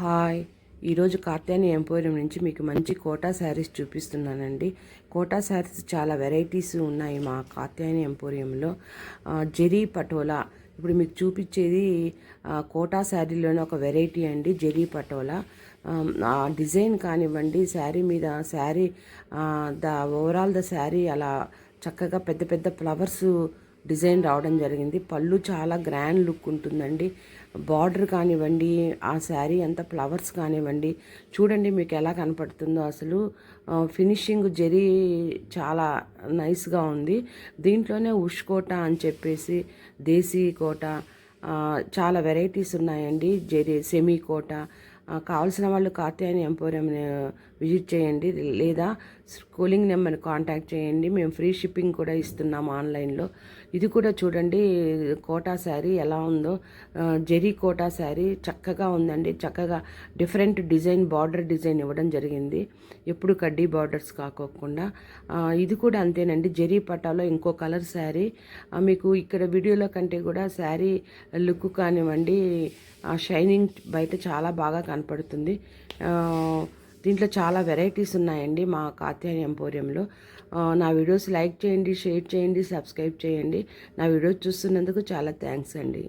Hi. ఈరోజు Katyani emporium నుంచి మీకు మంచి కోటా శారీస్ చూపిస్తున్నానండి. కోటా శారీస్ చాలా వెరైటీస్ ఉన్నాయి మా కాత్యాని ఎంపోరియంలో. జెరీ పటోలా. ఇప్పుడు మీకు చూపించేది కోటా శారీలోనే ఒక వెరైటీ అండి జెరీ పటోలా. ఆ, ఆ డిజైన్ కానివ్వండి శారీ మీద sari the overall the sari అలా చక్కగా పెద్ద పెద్ద ఫ్లవర్స్ డిజైన్ రావడం జరిగింది. పళ్ళు చాలా గ్రాండ్ లుక్ ఉంటుందండి. బార్డర్ కానివ్వండి ఆ శారీ అంతా ఫ్లవర్స్ కానివ్వండి. చూడండి మీకు ఎలా కనపడుతుందో అసలు. ఫినిషింగ్ జరీ చాలా నైస్గా ఉంది. దీంట్లోనే ఉష్ కోట అని చెప్పేసి దేశీ కోట చాలా వెరైటీస్ ఉన్నాయండి. జరీ సెమీ కోట కావాల్సిన వాళ్ళు కాత్యాయని ఎంపోరియం విజిట్ చేయండి. లేదా స్కూలింగ్ నెంబర్ కాంటాక్ట్ చేయండి. మేము ఫ్రీ షిప్పింగ్ కూడా ఇస్తున్నాం ఆన్లైన్లో. ఇది కూడా చూడండి కోటా శారీ ఎలా ఉందో. ఆ, జెరీ కోటా శారీ చక్కగా ఉందండి. చక్కగా డిఫరెంట్ డిజైన్ బార్డర్ డిజైన్ ఇవ్వడం జరిగింది. ఎప్పుడు కడ్డీ బార్డర్స్ కాకోకుండా. ఇది కూడా అంతేనండి. జెరీ పటాలో ఇంకో కలర్ శారీ. మీకు ఇక్కడ వీడియోలో కంటే కూడా శారీ లుక్ కానివ్వండి ఆ షైనింగ్ బయట చాలా బాగా కనపడుతుంది. దీంట్లో చాలా వెరైటీస్ ఉన్నాయండి మా కాత్యాయని ఎంపోరియంలో. నా వీడియోస్ లైక్ చేయండి షేర్ చేయండి సబ్స్క్రైబ్ చేయండి. నా వీడియోస్ చూస్తున్నందుకు చాలా థ్యాంక్స్ అండి.